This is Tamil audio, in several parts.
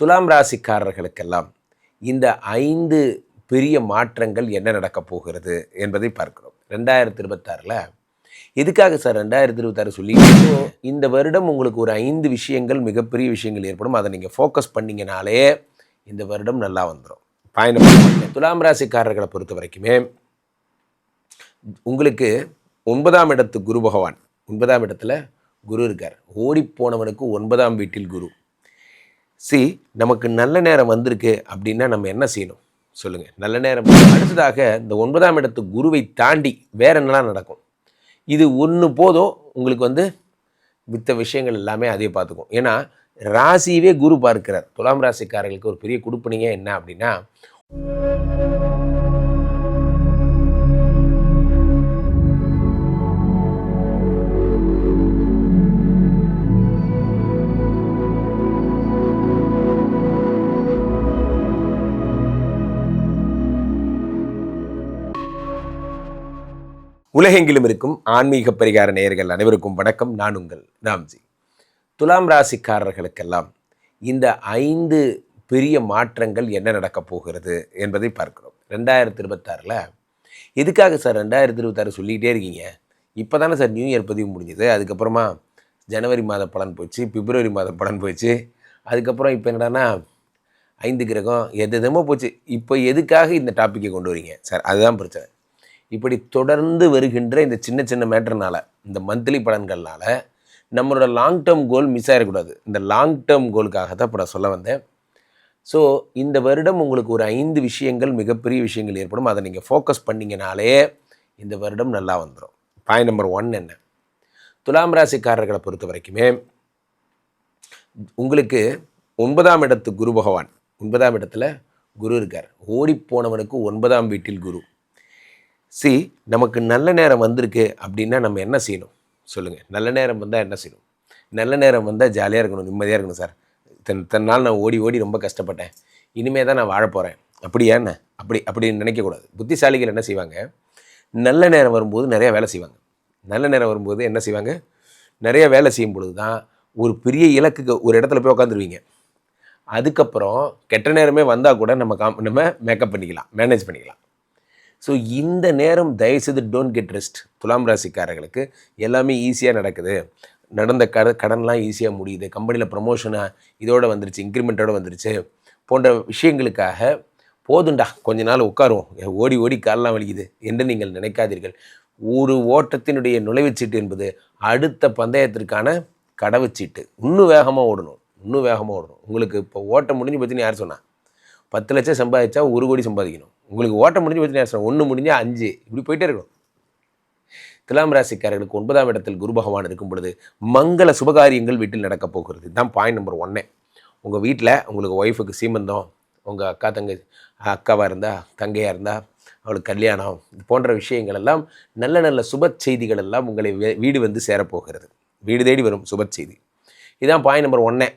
துலாம் ராசிக்காரர்களுக்கெல்லாம் இந்த ஐந்து பெரிய மாற்றங்கள் என்ன நடக்கப் போகிறது என்பதை பார்க்கிறோம். ரெண்டாயிரத்தி இருபத்தாறில் எதுக்காக சார் ரெண்டாயிரத்தி இருபத்தாறு சொல்லி இந்த வருடம் உங்களுக்கு ஒரு ஐந்து விஷயங்கள் மிகப்பெரிய விஷயங்கள் ஏற்படும். அதை நீங்கள் ஃபோக்கஸ் பண்ணீங்கனாலே இந்த வருடம் நல்லா வந்துடும் பயணம் துலாம் ராசிக்காரர்களை பொறுத்த வரைக்குமே உங்களுக்கு ஒன்பதாம் இடத்து குரு பகவான் ஒன்பதாம் இடத்துல குரு இருக்கார். ஓடிப்போனவனுக்கு ஒன்பதாம் வீட்டில் குரு. சி நமக்கு நல்ல நேரம் வந்திருக்கு அப்படின்னா நம்ம என்ன செய்யணும்? சொல்லுங்கள் நல்ல நேரம் அடுத்ததாக இந்த ஒன்பதாம் இடத்து குருவை தாண்டி வேற என்னலாம் நடக்கும்? இது ஒன்று போதும் உங்களுக்கு வந்து மித்த விஷயங்கள் எல்லாமே அதே பார்த்துக்கும். ஏன்னா ராசியவே குரு பார்க்கிறார். துலாம் ராசிக்காரர்களுக்கு ஒரு பெரிய கொடுப்பனீங்க என்ன அப்படின்னா உலகெங்கிலும் இருக்கும் ஆன்மீக பரிகார நேயர்கள் அனைவருக்கும் வணக்கம். நான் உங்கள் ராம்ஜி. துலாம் ராசிக்காரர்களுக்கெல்லாம் இந்த ஐந்து பெரிய மாற்றங்கள் என்ன நடக்கப் போகிறது என்பதை பார்க்கிறோம். ரெண்டாயிரத்தி இருபத்தாறில் எதுக்காக சார் ரெண்டாயிரத்தி இருபத்தாறு சொல்லிக்கிட்டே இருக்கீங்க? இப்போ தானே சார் நியூ இயர் பதிவு முடிஞ்சது. அதுக்கப்புறமா ஜனவரி மாத பலன் போச்சு பிப்ரவரி மாத பலன் போச்சு. அதுக்கப்புறம் இப்போ என்னடான்னா ஐந்து கிரகம் எது எதுமோ போச்சு. இப்போ எதுக்காக இந்த டாப்பிக்கை கொண்டு வரீங்க? சார் அதுதான் பிரச்சனை. இப்படி தொடர்ந்து வருகின்ற இந்த சின்ன சின்ன மேட்டர்னால இந்த மந்த்லி பலன்கள்னால நம்மளோட லாங் டேர்ம் கோல் மிஸ் ஆகிடக்கூடாது இந்த லாங் டேர்ம் கோலுக்காக தான் இப்போ நான் சொல்ல வந்தேன். ஸோ இந்த வருடம் உங்களுக்கு ஒரு ஐந்து விஷயங்கள் மிகப்பெரிய விஷயங்கள் ஏற்படும். அதை நீங்கள் ஃபோக்கஸ் பண்ணிங்கனாலே இந்த வருடம் நல்லா வந்துடும் பாயிண்ட் நம்பர் ஒன் என்ன? துலாம் ராசிக்காரர்களை பொறுத்த வரைக்குமே உங்களுக்கு ஒன்பதாம் இடத்து குரு பகவான் ஒன்பதாம் இடத்துல குரு இருக்கார். ஓடிப்போனவனுக்கு ஒன்பதாம் வீட்டில் குரு. சி நமக்கு நல்ல நேரம் வந்திருக்கு அப்படின்னா நம்ம என்ன செய்யணும்? சொல்லுங்கள் நல்ல நேரம் வந்தால் என்ன செய்யணும்? நல்ல நேரம் வந்தால் ஜாலியாக இருக்கணும் நிம்மதியாக இருக்கணும் சார். தன் தன்னால் நான் ஓடி ஓடி ரொம்ப கஷ்டப்பட்டேன். இனிமே தான் நான் வாழ போகிறேன் அப்படியா என்ன அப்படி அப்படின்னு நினைக்கக்கூடாது புத்திசாலிகள் என்ன செய்வாங்க? நல்ல நேரம் வரும்போது நிறையா வேலை செய்வாங்க. நல்ல நேரம் வரும்போது என்ன செய்வாங்க? நிறைய வேலை செய்யும் பொழுது தான் ஒரு பெரிய இலக்குக்கு ஒரு இடத்துல போய் உட்காந்துருவீங்க அதுக்கப்புறம் கெட்ட நேரமே வந்தால் கூட நம்ம காம் நம்ம மேக்கப் பண்ணிக்கலாம் மேனேஜ் பண்ணிக்கலாம். ஸோ இந்த நேரம் தயவுசெய்து டோன்ட் கெட் ரெஸ்ட் துலாம் ராசிக்காரர்களுக்கு எல்லாமே ஈஸியாக நடக்குது. நடந்த கட கடன்லாம் ஈஸியாக முடியுது. கம்பெனியில் ப்ரமோஷனாக இதோட வந்துருச்சு இன்க்ரிமெண்ட்டோட வந்துருச்சு. போன்ற விஷயங்களுக்காக போதுண்டா கொஞ்ச நாள் உட்காருவோம். ஓடி ஓடி காலெலாம் வலிக்குது என்று நீங்கள் நினைக்காதீர்கள். ஒரு ஓட்டத்தினுடைய நுழைவுச்சீட்டு என்பது அடுத்த பந்தயத்திற்கான கடவுச்சீட்டு இன்னும் வேகமாக ஓடணும் இன்னும் வேகமாக ஓடணும். உங்களுக்கு இப்போ ஓட்டம் முடிஞ்சு பற்றினு யார் சொன்னால் பத்து லட்சம் சம்பாதிச்சா ஒரு கோடி சம்பாதிக்கணும். உங்களுக்கு ஓட்டம் முடிஞ்சு பற்றினு நேரம் ஒன்று முடிஞ்சு அஞ்சு. இப்படி போயிட்டே இருக்கணும். துலாம் ராசிக்காரர்களுக்கு ஒன்பதாம் இடத்தில் குரு பகவான் இருக்கும் பொழுது மங்கள சுபகாரியங்கள் வீட்டில் நடக்கப் போகிறது. இதுதான் பாயிண்ட் நம்பர் ஒன்னே உங்கள் வீட்டில் உங்களுக்கு ஒய்ஃபுக்கு சீமந்தம் உங்கள் அக்கா தங்கை அக்காவாக இருந்தால் தங்கையாக இருந்தால் அவளுக்கு கல்யாணம் இது போன்ற விஷயங்கள் எல்லாம் நல்ல நல்ல சுப செய்திகள் எல்லாம் உங்களை வீடு வந்து சேரப்போகிறது வீடு தேடி வரும் சுப செய்தி. இதுதான் பாயிண்ட் நம்பர் ஒன்னே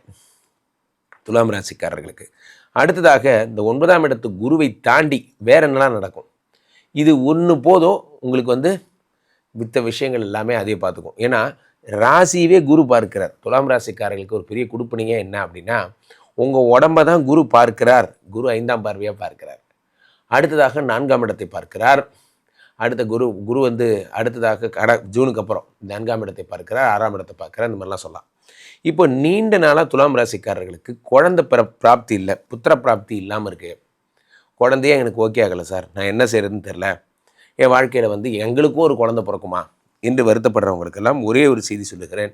துலாம் ராசிக்காரர்களுக்கு. அடுத்ததாக இந்த ஒன்பதாம் இடத்து குருவை தாண்டி வேற என்னெல்லாம் நடக்கும்? இது ஒன்று போதும் உங்களுக்கு வந்து மித்த விஷயங்கள் எல்லாமே அதே பார்த்துக்கும். ஏன்னா ராசியவே குரு பார்க்கிறார். துலாம் ராசிக்காரர்களுக்கு ஒரு பெரிய கொடுப்பனீங்க என்ன அப்படின்னா உங்கள் உடம்ப தான் குரு பார்க்கிறார். குரு ஐந்தாம் பார்வையாக பார்க்கிறார். அடுத்ததாக நான்காம் இடத்தை பார்க்கிறார். அடுத்த குரு குரு வந்து அடுத்ததாக கட ஜூனுக்கு அப்புறம் நான்காம் இடத்தை பார்க்கிறார் ஆறாம் இடத்தை பார்க்கிறார் இந்த மாதிரிலாம் சொல்லலாம். இப்போ நீண்ட நாளாக துலாம் ராசிக்காரர்களுக்கு குழந்தை பிற பிராப்தி இல்லை புத்திர பிராப்தி இல்லாமல் இருக்குது குழந்தையே எனக்கு ஓகே ஆகலை சார் நான் என்ன செய்யறதுன்னு தெரில என் வாழ்க்கையில் வந்து எங்களுக்கும் ஒரு குழந்தை பிறக்குமா என்று வருத்தப்படுறவங்களுக்கெல்லாம் ஒரே ஒரு செய்தி சொல்லுகிறேன்.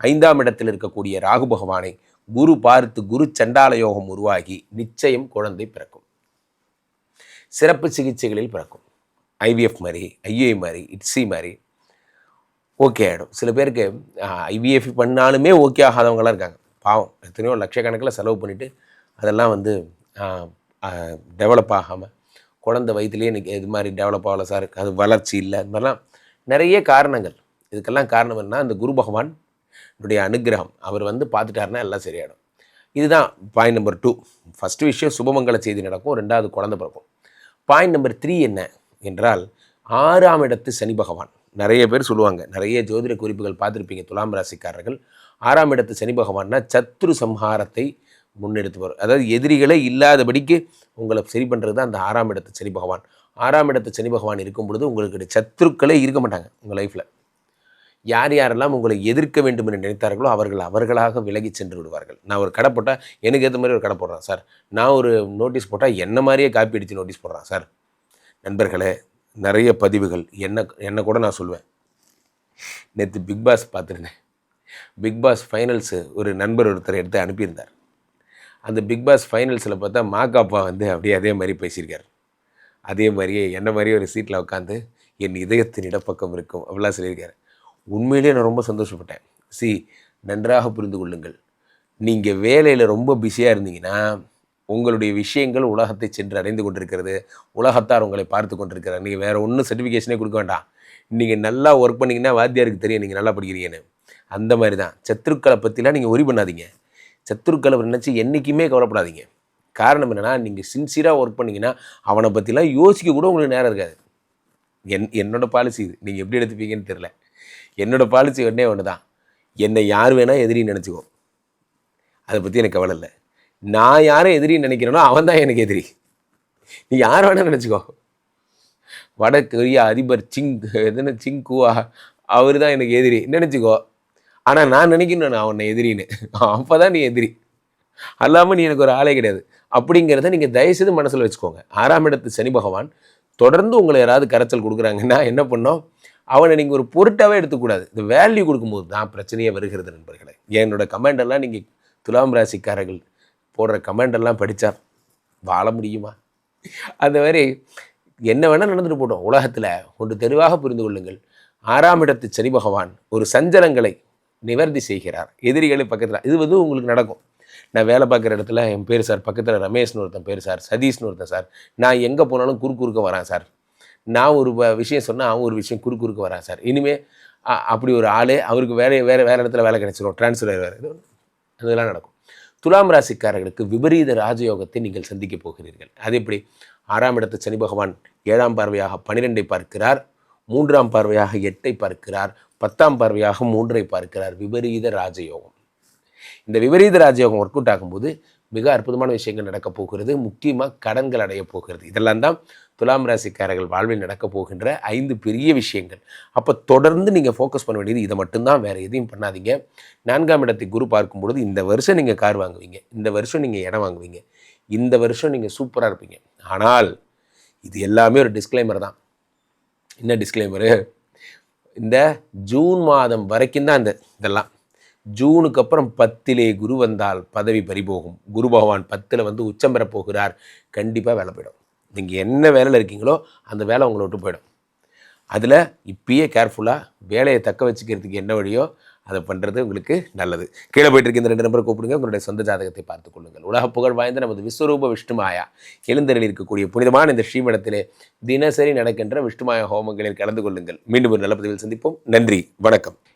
ஐந்தாம் இடத்தில் இருக்கக்கூடிய ராகு பகவானை குரு பார்த்து குரு சண்டால யோகம் உருவாகி நிச்சயம் குழந்தை பிறக்கும். சிறப்பு சிகிச்சைகளில் பிறக்கும். ஐவிஎஃப் மாதிரி ஐஏ மாதிரி இட்ஸி மாதிரி ஓகே ஆகிடும் சில பேருக்கு ஐவிஎஃப் பண்ணாலுமே ஓகே ஆகாதவங்களாம் இருக்காங்க. பாவம் எத்தனையோ லட்சக்கணக்கில் செலவு பண்ணிவிட்டு அதெல்லாம் வந்து டெவலப் ஆகாமல் குழந்தை வயதுலேயே எனக்கு இது மாதிரி டெவலப் ஆகலை சார் அது வளர்ச்சி இல்லை. அது மாதிரிலாம் நிறைய காரணங்கள். இதுக்கெல்லாம் காரணம் என்ன அந்த குரு பகவான் உடைய அனுகிரகம் அவர் வந்து பார்த்துட்டாருன்னா எல்லாம் சரியாயிடும். இதுதான் பாயிண்ட் நம்பர் டூ ஃபஸ்ட்டு விஷயம் சுபமங்கல செய்தி நடக்கும். ரெண்டாவது குழந்தை பிறக்கும். பாயிண்ட் நம்பர் த்ரீ என்ன என்றால் ஆறாம் இடத்து சனி பகவான். நிறைய பேர் சொல்லுவாங்க. நிறைய ஜோதிட குறிப்புகள் பார்த்துருப்பீங்க. துலாம் ராசிக்காரர்கள். ஆறாம் இடத்து சனி பகவான்னா சத்ரு சம்ஹாரத்தை முன்னெடுத்துவார் அதாவது எதிரிகளே இல்லாதபடிக்கு உங்களை சரி பண்ணுறது தான் அந்த ஆறாம் இடத்து சனி பகவான். ஆறாம் இடத்து சனி பகவான் இருக்கும் பொழுது உங்களுக்கு சத்துருக்களே இருக்க மாட்டாங்க உங்கள் லைஃப்பில் யார் யாரெல்லாம் உங்களை எதிர்க்க வேண்டும் என்று நினைத்தார்களோ அவர்கள் அவர்களாக விலகி சென்று விடுவார்கள். நான் ஒரு கடை போட்டால் எனக்கு ஏற்ற மாதிரி ஒரு கடை போடுறேன் சார். நான் ஒரு நோட்டீஸ் போட்டால் என்ன மாதிரியே காப்பி அடித்து நோட்டீஸ் போடுறேன் சார். நண்பர்களே நிறைய பதிவுகள். என்ன என்ன கூட நான் சொல்லுவேன் நேற்று பிக் பாஸ் பார்த்துருந்தேன். பிக் பாஸ் ஃபைனல்ஸு ஒரு நண்பர் ஒருத்தர் எடுத்து அனுப்பியிருந்தார். அந்த பிக் பாஸ் ஃபைனல்ஸில் பார்த்தா மாக்காப்பா வந்து அப்படியே அதே மாதிரி பேசியிருக்கார். அதே மாதிரியே என்ன மாதிரியே ஒரு சீட்டில் உட்காந்து என் இதயத்தின் இடப்பக்கம் இருக்கும் அப்படிலாம் சொல்லியிருக்காரு. உண்மையிலேயே நான் ரொம்ப சந்தோஷப்பட்டேன். சி நன்றாக புரிந்து கொள்ளுங்கள். நீங்கள் வேலையில் ரொம்ப பிஸியாக இருந்தீங்கன்னா உங்களுடைய விஷயங்கள் உலகத்தை சென்று அடைந்து கொண்டிருக்கிறது. உலகத்தார் உங்களை பார்த்து கொண்டிருக்கிறார். நீங்கள் வேறு ஒன்றும் சர்டிஃபிகேஷனே கொடுக்க வேண்டாம். நீங்கள் நல்லா ஒர்க் பண்ணிங்கன்னா வாத்தியாருக்கு தெரியும் நீங்கள் நல்லா படிக்கிறீங்கன்னு. அந்த மாதிரி தான் சத்துருக்களை பற்றிலாம் நீங்கள் ஒரி பண்ணாதீங்க. சத்துருக்களை நினச்சி என்றைக்குமே கவலைப்படாதீங்க. காரணம் என்னென்னா நீங்கள் சின்சியராக ஒர்க் பண்ணிங்கன்னா அவனை பற்றிலாம் யோசிக்க கூட உங்களுக்கு நேரம் இருக்காது. என் என்னோடய பாலிசி இது. நீங்கள் எப்படி எடுத்துப்பீங்கன்னு தெரில என்னோடய பாலிசி ஒன்றே ஒன்று தான் என்னை யார் வேணால் எதிரின்னு நினச்சிக்கோ அதை பற்றி எனக்கு கவலை இல்லை. நான் யாரை எதிரின்னு நினைக்கிறேனோ அவன் தான் எனக்கு எதிரி. நீ யார் வேணால் நினச்சிக்கோ. வட கொரியா அதிபர் சிங் எதுன்னு சிங்குவா அவர் தான் எனக்கு எதிரி. நினச்சிக்கோ. ஆனால் நான் நினைக்கணும் நான் அவனை எதிரின்னு. அப்போ தான் நீ எதிரி. அல்லாமல் நீ எனக்கு ஒரு ஆளே கிடையாது. அப்படிங்கிறத நீங்கள் தயவுசெய்து மனசில் வச்சுக்கோங்க. ஆறாம் இடத்து சனி பகவான் தொடர்ந்து உங்களை யாராவது கரைச்சல் கொடுக்குறாங்கன்னா என்ன பண்ணோம்? அவனை நீங்கள் ஒரு பொருட்டாகவே எடுத்துக்கூடாது. இந்த வேல்யூ கொடுக்கும்போது தான் பிரச்சனையே வருகிறது நண்பர்களே. என்னோட கமெண்ட் எல்லாம் நீங்கள் துலாம் ராசிக்காரர்கள் போடுற கமெண்டெல்லாம் படித்தார் படித்தா வாழ முடியுமா? அந்த மாதிரி என்ன வேணால் நடந்துட்டு போட்டோம் உலகத்தில் ஒன்று தெளிவாக புரிந்து கொள்ளுங்கள். ஆறாம் இடத்து சனி பகவான் ஒரு சஞ்சலங்களை நிவர்த்தி செய்கிறார். எதிரிகளை பக்கத்தில் இது வந்து உங்களுக்கு நடக்கும். நான் வேலை பார்க்குற இடத்துல என் பேர் சார் பக்கத்தில் ரமேஷ்னு ஒருத்தன் பேர் சார் சதீஷ்னு ஒருத்தன் சார். நான் எங்கே போனாலும் குறுக்கு குறுக்க வரேன் சார். நான் ஒரு விஷயம் சொன்னால் அவன் ஒரு விஷயம் குறுக்கு குறுக்க வரேன் சார். இனிமேல் அப்படி ஒரு ஆளே அவருக்கு வேலை வேறு வேறு இடத்துல வேலை கிடைச்சிடும் ட்ரான்ஸ்ஃபர் வேறு அதெல்லாம் நடக்கும். துலாம் ராசிக்காரர்களுக்கு விபரீத ராஜயோகத்தை நீங்கள் சந்திக்க போகிறீர்கள். அது எப்படி? ஆறாம் இடத்து சனி பகவான் ஏழாம் பார்வையாக பன்னிரெண்டை பார்க்கிறார். மூன்றாம் பார்வையாக எட்டை பார்க்கிறார். பத்தாம் பார்வையாக மூன்றை பார்க்கிறார். விபரீத ராஜயோகம். இந்த விபரீத ராஜயோகம் ஒர்க் அவுட் ஆகும்போது மிக அற்புதமான விஷயங்கள் நடக்கப் போகிறது. முக்கியமாக கடன்கள் அடைய போகிறது. இதெல்லாம் தான் துலாம் ராசிக்காரர்கள் வாழ்வில் நடக்கப் போகின்ற ஐந்து பெரிய விஷயங்கள். அப்போ தொடர்ந்து நீங்கள் ஃபோக்கஸ் பண்ண வேண்டியது இதை மட்டும்தான். வேறு எதையும் பண்ணாதீங்க. நான்காம் இடத்தை குரு பார்க்கும்பொழுது இந்த வருஷம் நீங்கள் கார் வாங்குவீங்க. இந்த வருஷம் நீங்கள் இடம் வாங்குவீங்க. இந்த வருஷம் நீங்கள் சூப்பராக இருப்பீங்க. ஆனால் இது எல்லாமே ஒரு டிஸ்க்ளைமர் தான். என்ன டிஸ்க்ளைமரு இந்த ஜூன் மாதம் வரைக்கும் தான் இந்த இதெல்லாம். ஜூனுக்கு அப்புறம் பத்திலே குரு வந்தால் பதவி பறிபோகும். குரு பகவான் பத்தில் வந்து உச்சம் பெறப் போகிறார். கண்டிப்பாக வேலை போயிடும். நீங்கள் என்ன வேலையில் இருக்கீங்களோ அந்த வேலை உங்களை விட்டு போயிடும். அதில் இப்பயே கேர்ஃபுல்லாக வேலையை தக்க வச்சுக்கிறதுக்கு என்ன வழியோ அதை பண்ணுறது உங்களுக்கு நல்லது. கீழே போயிட்டு இருக்க இந்த ரெண்டு நம்பரை கூப்பிடுங்க. உங்களுடைய சொந்த ஜாதகத்தை பார்த்துக் கொள்ளுங்கள். உலக புகழ் வாய்ந்த நமது விஸ்வரூப விஷ்ணுமாயா எழுந்தரில் இருக்கக்கூடிய புனிதமான இந்த ஸ்ரீமடத்திலே தினசரி நடக்கின்ற விஷ்ணுமாயா ஹோமங்களில் கலந்து கொள்ளுங்கள். மீண்டும் ஒரு நல்ல பதிவில் சந்திப்போம். நன்றி. வணக்கம்.